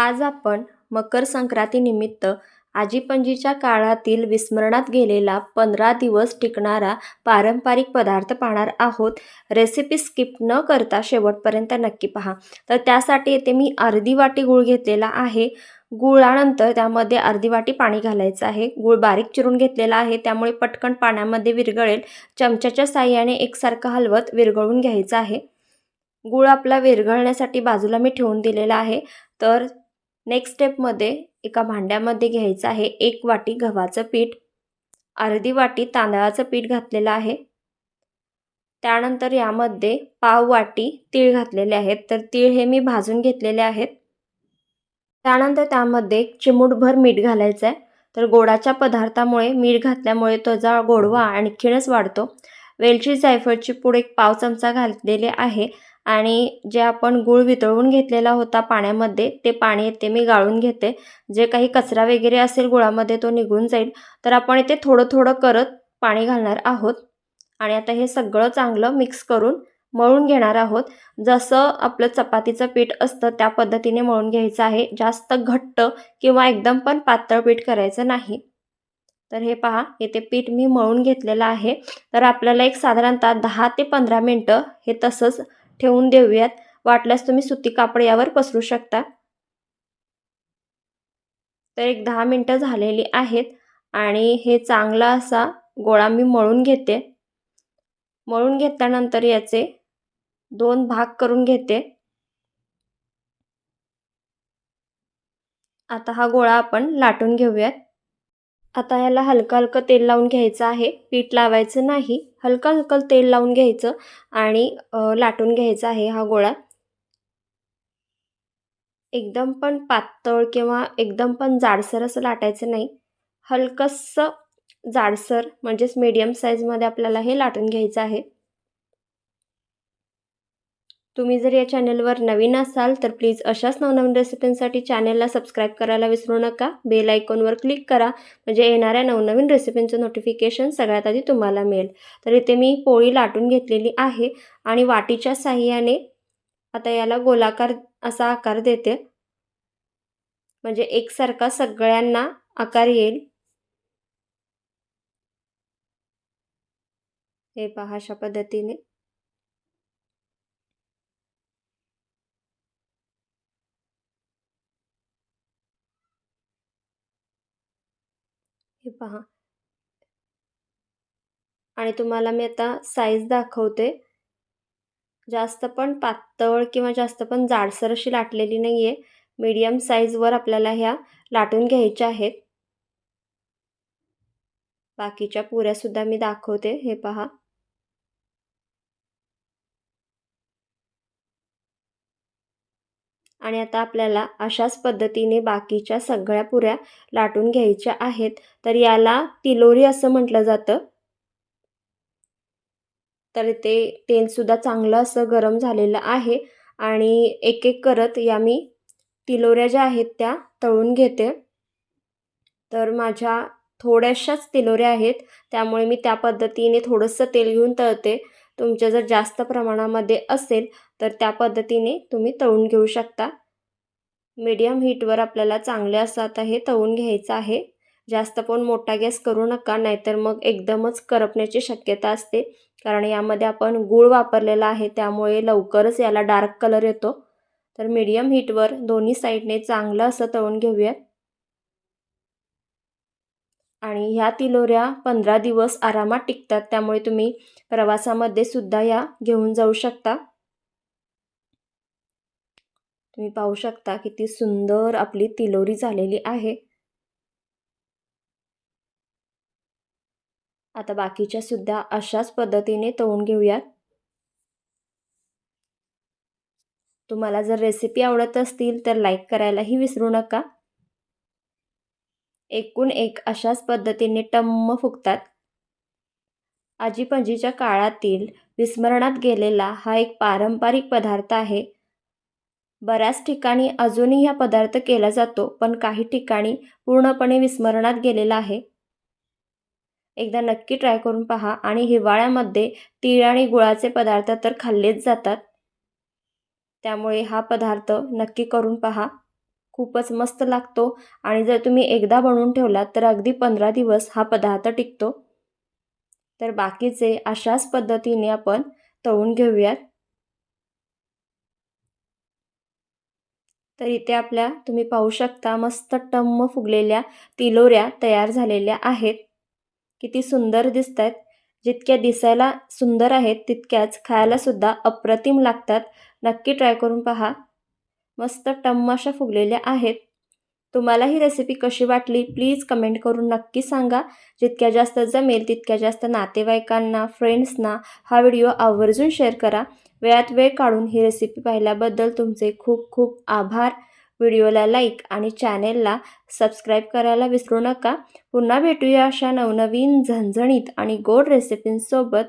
आज आपण मकर संक्रांतीनिमित्त आजीपंजीच्या काळातील विस्मरणात गेलेला पंधरा दिवस टिकणारा पारंपरिक पदार्थ पाहणार आहोत. रेसिपी स्किप न करता शेवटपर्यंत नक्की पहा. तर त्यासाठी येथे मी अर्धी वाटी गूळ घेतलेला आहे. गुळानंतर त्यामध्ये अर्धी वाटी पाणी घालायचं आहे. गूळ बारीक चिरून घेतलेला आहे. त्यामुळे पटकन पाण्यामध्ये विरघळेल. चमच्याच्या साह्याने एकसारखं हलवत विरघळून घ्यायचं आहे. गूळ आपला विरघळण्यासाठी बाजूला मी ठेवून दिलेला आहे. तर नेक्स्ट स्टेपमध्ये एका भांड्यामध्ये घ्यायचं आहे एक वाटी गव्हाचं पीठ. अर्धी वाटी तांदळाचं पीठ घातलेलं आहे. त्यानंतर यामध्ये पाव वाटी तीळ घातलेले आहेत. तर तीळ हे मी भाजून घेतलेले आहेत. त्यानंतर त्यामध्ये चिमूटभर मीठ घालायचं आहे. तर गोडाच्या पदार्थामुळे मीठ घातल्यामुळे त्याचा गोडवा आणखीनच वाढतो. वेलची जायफळची पूड एक पाव चमचा घातलेले आहे. आणि जे आपण गूळ वितळवून घेतलेला होता पाण्यामध्ये ते पाणी येते मी गाळून घेते. जे काही कचरा वगैरे असेल गुळामध्ये तो निघून जाईल. तर आपण इथे थोडं थोडं करत पाणी घालणार आहोत. आणि आता हे सगळं चांगलं मिक्स करून मळून घेणार आहोत. जसं आपलं चपातीचं पीठ असतं त्या पद्धतीने मळून घ्यायचं आहे. जास्त घट्ट किंवा एकदम पण पातळ पीठ करायचं नाही. तर हे पहा येथे पीठ मी मळून घेतलेलं आहे. तर आपल्याला एक साधारणतः दहा ते पंधरा मिनटं हे तसंच ठेवून देऊयात. वाटल्यास तुम्ही सुती कापड यावर पसरू शकता. तर एक दहा मिनटं झालेली आहेत आणि हे चांगला असा गोळा मी मळून घेते. मळून घेतल्यानंतर याचे दोन भाग करून घेते. आता हा गोळा आपण लाटून घेऊयात. आता याला हलकं हलकं तेल लावून घ्यायचं आहे. पीठ लावायचं नाही. हलकं हलकं तेल लावून घ्यायचं आणि लाटून घ्यायचा आहे हा गोळा. एकदम पण पातळ किंवा एकदम पण जाडसर असं लाटायचं नाही. हलकंसं जाडसर म्हणजेच मीडियम साईजमध्ये आपल्याला हे लाटून घ्यायचं आहे. तुम्ही जर या चॅनलवर नवीन असाल तर प्लीज अशाच नवनवीन रेसिपींसाठी चॅनलला सबस्क्राईब करायला विसरू नका. बेल आयकॉनवर क्लिक करा. म्हणजे येणाऱ्या नवनवीन रेसिपींचं नोटिफिकेशन सगळ्यात आधी तुम्हाला मिळेल. तर इथे मी पोळी लाटून घेतलेली आहे आणि वाटीच्या साह्याने आता याला गोलाकार असा आकार देते. म्हणजे एकसारखा सगळ्यांना आकार येईल. हे पहा अशा पद्धतीने. हे पहा. आणि तुम्हाला मी आता साईज दाखवते. जास्त पण पातळ किंवा जास्त पण जाडसर अशी लाटलेली नाही आहे मीडियम साईजवर आपल्याला ह्या लाटून घ्यायच्या आहेत. बाकीच्या पुऱ्यासुद्धा मी दाखवते. हे पहा. आणि आता आपल्याला अशाच पद्धतीने बाकीच्या सगळ्या पुऱ्या लाटून घ्यायच्या आहेत. तर याला तिलोरी असं म्हटलं जातं. तर ते तेलसुद्धा चांगलं असं गरम झालेलं आहे. आणि एक एक करत या मी तिलोऱ्या ज्या आहेत त्या तळून घेते. तर माझ्या थोड्याशाच तिलोऱ्या आहेत. त्यामुळे मी त्या पद्धतीने थोडंसं तेल घेऊन तळते. तुमच्या जर जास्त प्रमाणामध्ये असेल तर त्या पद्धतीने तुम्ही तळून घेऊ शकता. मीडियम हीटवर आपल्याला चांगले असं आता हे तळून घ्यायचं आहे. जास्त पण मोठा गॅस करू नका नाहीतर मग एकदमच करपण्याची शक्यता असते. कारण यामध्ये आपण गूळ वापरलेला आहे त्यामुळे लवकरच याला डार्क कलर येतो. तर मीडियम हीटवर दोन्ही साईडने चांगलं असं तळून घेऊयात. आणि ह्या तिलोऱ्या पंधरा दिवस आरामात टिकतात त्यामुळे तुम्ही प्रवासामध्ये सुद्धा या घेऊन जाऊ शकता. तुम्ही पाहू शकता किती सुंदर आपली तिलोरी झालेली आहे. आता बाकीच्या सुद्धा अशाच पद्धतीने तळून घेऊयात. तुम्हाला जर रेसिपी आवडत असतील तर लाईक करायलाही विसरू नका. एकूण एक अशाच पद्धतीने टम्म फुगतात. आजीपंजीच्या काळातील विस्मरणात गेलेला हा एक पारंपरिक पदार्थ आहे. बऱ्याच ठिकाणी अजूनही हा पदार्थ केला जातो पण काही ठिकाणी पूर्णपणे विस्मरणात गेलेला आहे. एकदा नक्की ट्राय करून पहा आणि हिवाळ्यामध्ये तीळ आणि गुळाचे पदार्थ तर खाल्लेच जातात. त्यामुळे हा पदार्थ नक्की करून पहा. खूपच मस्त लागतो आणि जर तुम्ही एकदा बनवून ठेवलात तर अगदी पंधरा दिवस हा पदार्थ टिकतो. तर बाकीचे अशाच पद्धतीने आपण तळून घेऊयात. तर इथे आपल्या तुम्ही पाहू शकता मस्त टम्म फुगलेल्या तिलोऱ्या तयार झालेल्या आहेत. किती सुंदर दिसत आहेत जितक्या दिसायला सुंदर आहेत तितक्याच खायलासुद्धा अप्रतिम लागतात. नक्की ट्राय करून पहा. मस्त टम्म अशा फुगलेल्या आहेत. तुम्हाला ही रेसिपी कशी वाटली प्लीज कमेंट करून नक्की सांगा. जितक्या जास्त जमेल तितक्या जास्त नातेवाईकांना फ्रेंड्सना हा व्हिडिओ आवर्जून शेअर करा. वेळात वेळ काढून ही रेसिपी पाहिल्याबद्दल तुमचे खूप खूप आभार. व्हिडिओला लाईक आणि चॅनेलला सबस्क्राईब करायला विसरू नका. पुन्हा भेटूया अशा नवनवीन झणझणीत आणि गोड रेसिपींसोबत